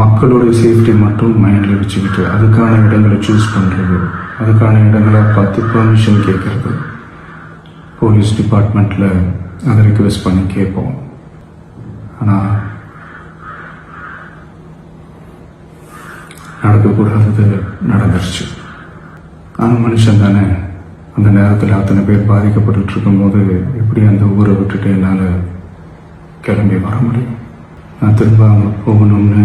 மக்களோட சேஃப்டி மட்டும் மைண்டில் வச்சுக்கிட்டு அதுக்கான இடங்களை சூஸ் பண்ணுறது அதுக்கான இடங்களை பார்த்து பெர்மிஷன் கேட்குறது. போலீஸ் டிபார்ட்மெண்ட்டில் அதை ரிக்வெஸ்ட் பண்ணி கேட்போம். ஆனால் நடக்கக்கூடாதது நடந்துருச்சு. நான் மனுஷன் தானே அந்த நேரத்தில் அத்தனை பேர் பாதிக்கப்பட்டு இருக்கும்போது எப்படி அந்த ஊரை விட்டுட்டு என்னால் கிளம்பி வர முடியும்? நான் திரும்ப அங்கே போகணும்னு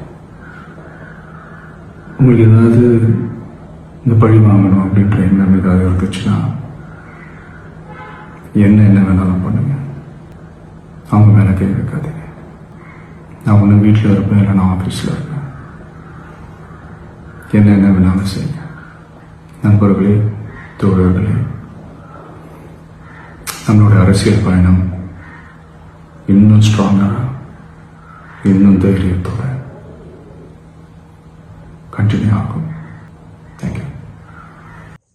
உங்களுக்கு ஏதாவது இந்த பழி வாங்கணும் அப்படின்ற எண்ணம் ஏதாவது இருந்துச்சுன்னா என்ன என்ன வேணாலும் பண்ணுங்க. அவங்க மேலே கை வைக்காதீங்க. நான் ஒன்று வீட்டில் இருப்பேன் இல்லை நான் ஆஃபீஸில் இருப்பேன். என்ன என்ன வேணாலும் செய்யுங்க. நண்பர்களே தோழர்களே நம்மளோட அரசியல் பயணம் இன்னும் ஸ்ட்ராங்காக இன்னும் தைரியத்தோட கண்டினியூ ஆகும். தேங்க்யூ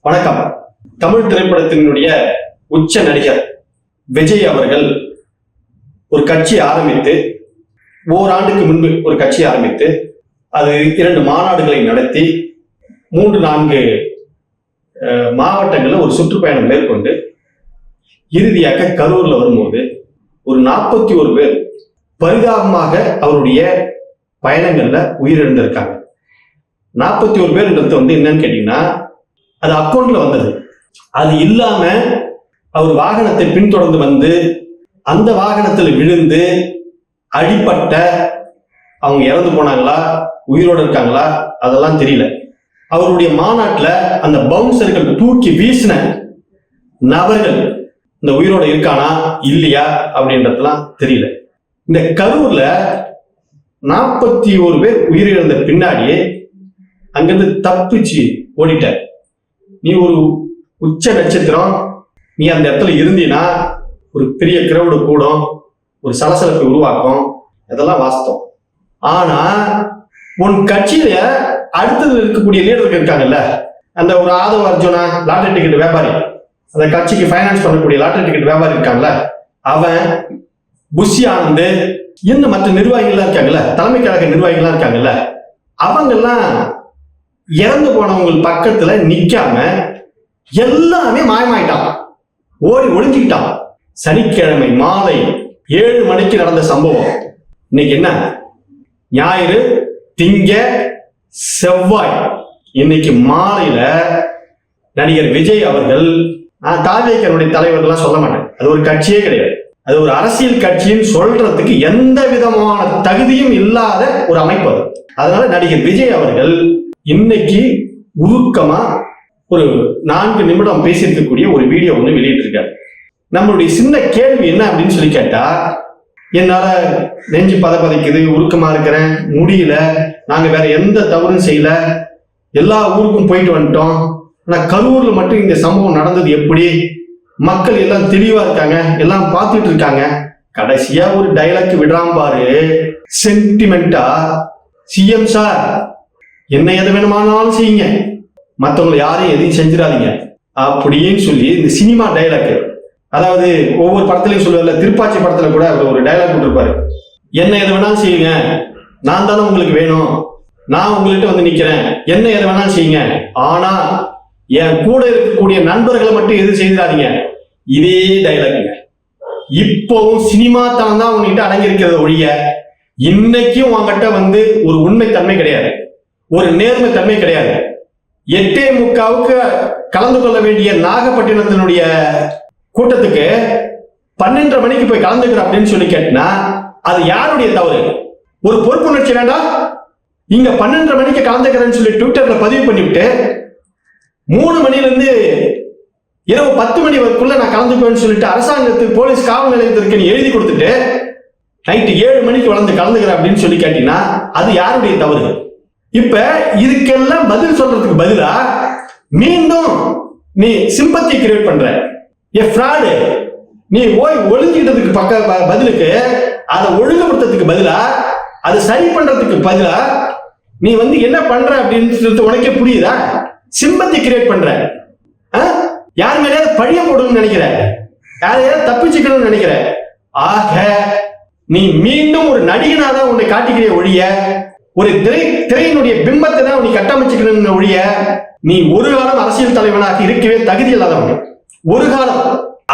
வணக்கம். தமிழ் திரைப்படத்தினுடைய உச்ச நடிகர் விஜய் அவர்கள் ஒரு கட்சி ஆரம்பித்து ஓராண்டுக்கு முன்பு ஒரு கட்சி ஆரம்பித்து அது இரண்டு மாநாடுகளை நடத்தி மூன்று நான்கு மாவட்டங்களில் ஒரு சுற்றுப்பயணம் மேற்கொண்டு இறுதியாக கரூர்ல வரும்போது ஒரு நாற்பத்தி ஒரு பேர் பரிதாபமாக அவருடைய பயணங்கள்ல உயிரிழந்திருக்காங்க. நாற்பத்தி ஒரு பேருன்றது வந்து என்னன்னு கேட்டீங்கன்னா அது அக்கௌண்ட்ல வந்தது. அது இல்லாம அவர் வாகனத்தை பின்தொடர்ந்து வந்து அந்த வாகனத்தில் விழுந்து அடிப்பட்ட அவங்க இறந்து போனாங்களா உயிரோடு இருக்காங்களா அதெல்லாம் தெரியல. அவருடைய மாநாட்டில் அந்த பவுன்சர்கள் தூக்கி வீசின நபர்கள் இந்த உயிரோட இருக்கானா இல்லையா அப்படின்றதெல்லாம் தெரியல. இந்த கரூர்ல நாற்பத்தி ஒரு பேர் உயிரிழந்த பின்னாடி அங்கிருந்து தப்பிச்சு ஓடிட்ட. நீ ஒரு உச்ச நட்சத்திரம். நீ அந்த இடத்துல இருந்தீன்னா ஒரு பெரிய கிரௌடு கூடும் ஒரு சலசலப்பை உருவாக்கும். இதெல்லாம் வாஸ்தவம். ஆனா உன் கட்சியில அடுத்தது இருக்கக்கூடிய லீடர்கள் இருக்காங்கல்ல அந்த ஒரு ஆதவ அர்ஜுனா லாட்டரி டிக்கெட் வியாபாரி அந்த கட்சிக்கு ஃபைனான்ஸ் பண்ணக்கூடிய லாட்டரி டிக்கெட் வியாபாரி இருக்காங்கல்ல அவன் புஷி ஆனந்து இன்னும் மற்ற நிர்வாகிகள்லாம் இருக்காங்கல்ல தலைமை கழக நிர்வாகிகள்லாம் இருக்காங்கல்ல அவங்கெல்லாம் இறந்து போனவங்க பக்கத்துல நிக்காம எல்லாமே மாயமாயிட்டான். ஓடி ஒளிஞ்சுக்கிட்டான். சனிக்கிழமை மாலை ஏழு மணிக்கு நடந்த சம்பவம். இன்னைக்கு என்ன? ஞாயிறு திங்க செவ்வாய். இன்னைக்கு மாலையில நடிகர் விஜய் அவர்கள் நான் தாவேக்கனுடைய தலைவர்கள்லாம் சொல்ல மாட்டேன். அது ஒரு கட்சியே கிடையாது. அது ஒரு அரசியல் கட்சின்னு சொல்றதுக்கு எந்த விதமான தகுதியும் இல்லாத ஒரு அமைப்பு அது. அதனால நடிகர் விஜய் அவர்கள் இன்னைக்கு உருக்கமா ஒரு நான்கு நிமிடம் பேசியிருக்கக்கூடிய ஒரு வீடியோ ஒன்று வெளியிட்டிருக்காரு. நம்மளுடைய சின்ன கேள்வி என்ன அப்படின்னு சொல்லி கேட்டா என்னால நெஞ்சு பதப்பதைக்குது உருக்கமா இருக்கிறேன் முடியல நாங்க வேற எந்த தவறும் செய்யல எல்லா ஊருக்கும் போயிட்டு வந்துட்டோம். ஆனா கரூர்ல மட்டும் இந்த சம்பவம் நடந்தது எப்படி? மக்கள் எல்லாம் தெளிவா இருக்காங்க எல்லாம் பார்த்துட்டு இருக்காங்க. கடைசியா ஒரு டைலாக் விடுறான் பாரு. சென்டிமெண்டா சிஎம் சார் என்ன எது வேணுமானாலும் செய்யுங்க. மற்றவங்களை யாரையும் எதையும் செஞ்சிடாதீங்க. அப்படின்னு சொல்லி இந்த சினிமா டைலாக் அதாவது ஒவ்வொரு படத்துலையும் சொல்லுவார்ல திருப்பாச்சி படத்துல கூட அவர் ஒரு டைலாக் விட்டுருப்பாரு என்ன எது வேணாலும் செய்யுங்க. நான் தானே உங்களுக்கு வேணும். நான் உங்கள்கிட்ட வந்து நிக்கிறேன். என்ன எது வேணாலும் செய்யுங்க. ஆனா என் கூட இருக்கக்கூடிய நண்பர்களை மட்டும் எது செய்திடாதீங்க. இதே டைலாக்குங்க இப்போவும் சினிமா தனம் தான் உங்ககிட்ட அடங்கியிருக்கிறத ஒழிய இன்னைக்கும் உங்ககிட்ட வந்து ஒரு உண்மை தன்மை கிடையாது. ஒரு நேர்மை தன்மை கிடையாது. எட்டே முக்காவுக்கு கலந்து கொள்ள வேண்டிய நாகப்பட்டினத்தினுடைய கூட்டத்துக்கு பன்னெண்டரை மணிக்கு போய் கலந்துக்கிற அப்படின்னு சொல்லி கேட்டினா அது யாருடைய தவறு? ஒரு பொறுப்புணர்ச்சி வேண்டாம். இங்க பன்னெண்டரை மணிக்கு கலந்துக்கிறேன்னு சொல்லி ட்விட்டர்ல பதிவு பண்ணிவிட்டு மூணு மணில இருந்து இரவு பத்து மணி வரைக்குள்ள நான் கலந்துக்குவேன்னு சொல்லிட்டு அரசாங்கத்துக்கு போலீஸ் காவல் நிலையத்திற்கு எழுதி கொடுத்துட்டு நைட்டு ஏழு மணிக்கு வளர்ந்து கலந்துக்கிறேன் அப்படின்னு சொல்லி கேட்டீங்கன்னா அது யாருடைய தவறு? இப்ப இதுக்கெல்லாம் பதில் சொல்றதுக்கு பதிலா மீண்டும் நீ சிம்பத்தி கிரியேட் பண்ற. ஏ ஃப்ராடு நீ ஓய் ஒழுங்கிட்டதுக்கு பக்க ப- பதிலுக்கு அதை ஒழுங்குபடுத்துறதுக்கு பதிலா அதை சரி பண்றதுக்கு பதிலா நீ வந்து என்ன பண்ற அப்படின்னு சொல்லிட்டு உனக்கே புரியுதா? சிம்பத்தி கிரியேட் பண்ற. ஆ? யார் மேலேயாவது பழிய போடணும்னு நினைக்கிற? யாரையாவது தப்பிச்சுக்கணும்னு நினைக்கிற? ஆக நீ மீண்டும் ஒரு நடிகனாதான் உன்னை காட்டிக்கிறே ஒழிய ஒரு திரை திரையினுடைய பிம்பத்தை தான் நீ கட்டமைச்சுக்கணும்னு ஒழிய நீ ஒரு காலம் அரசியல் தலைவனாக இருக்கவே தகுதி இல்லாதவன். ஒரு காலம்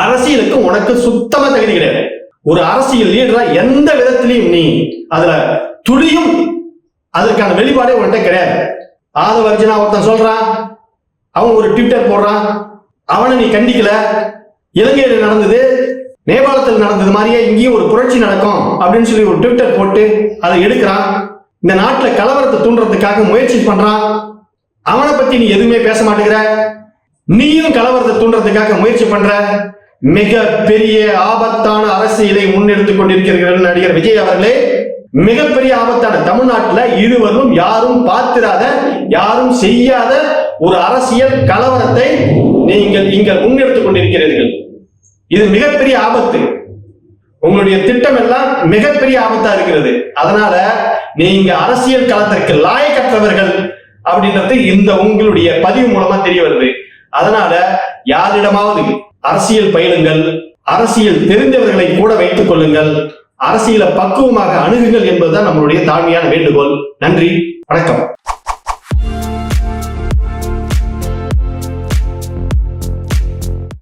அரசியலுக்கு உனக்கு சுத்தமா தகுதி கிடையாது. ஒரு அரசியல் லீடரா எந்த விதத்திலையும் நீ அதுல துளியும் அதற்கான வெளிப்பாடே உன்கிட்ட கிடையாது. ஆதவ அர்ஜுனா ஒருத்தன் சொல்றான் அவன் ஒரு ட்விட்டர் போடுறான் அவனை நீ கண்டிக்கல. இலங்கையில நடந்தது நேபாளத்தில் நடந்தது மாதிரியே இங்கேயும் ஒரு புரட்சி நடக்கும் அப்படின்னு சொல்லி ஒரு ட்விட்டர் போட்டு அதை எடுக்கிறான். இந்த நாட்டுல கலவரத்தை தூண்டுறதுக்காக முயற்சி பண்றான் அவனை பத்தி நீ எதுவுமே பேச மாட்டேங்கிற? நீயும் கலவரத்தை தூண்டுறதுக்காக முயற்சி பண்ற? மிக பெரிய ஆபத்தான அரசியலை முன்னெடுத்துக் கொண்டிருக்கிறீர்கள் நடிகர் விஜய் அவர்களே. மிகப்பெரிய ஆபத்தான தமிழ்நாட்டில் இருவரும் யாரும் பார்த்திராத யாரும் செய்யாத ஒரு அரசியல் கலவரத்தை நீங்கள் நீங்கள் முன்னெடுத்துக் கொண்டிருக்கிறீர்கள். இது மிகப்பெரிய ஆபத்து. உங்களுடைய திட்டம் எல்லாம் மிகப்பெரிய ஆபத்தா இருக்கிறது. அதனால நீங்க அரசியல் களத்திற்கு லாயக்கற்றவர்கள் அப்படின்றது இந்த உங்களுடைய பதிவு மூலமா தெரிய வருது. அதனால யாரிடமாவது அரசியல் பயிலுங்கள் அரசியல் தெரிந்தவர்களை கூட வைத்துக் கொள்ளுங்கள் அரசியலை பக்குவமாக அணுகுங்கள் என்பதுதான் நம்மளுடைய தாழ்மையான வேண்டுகோள். நன்றி வணக்கம்.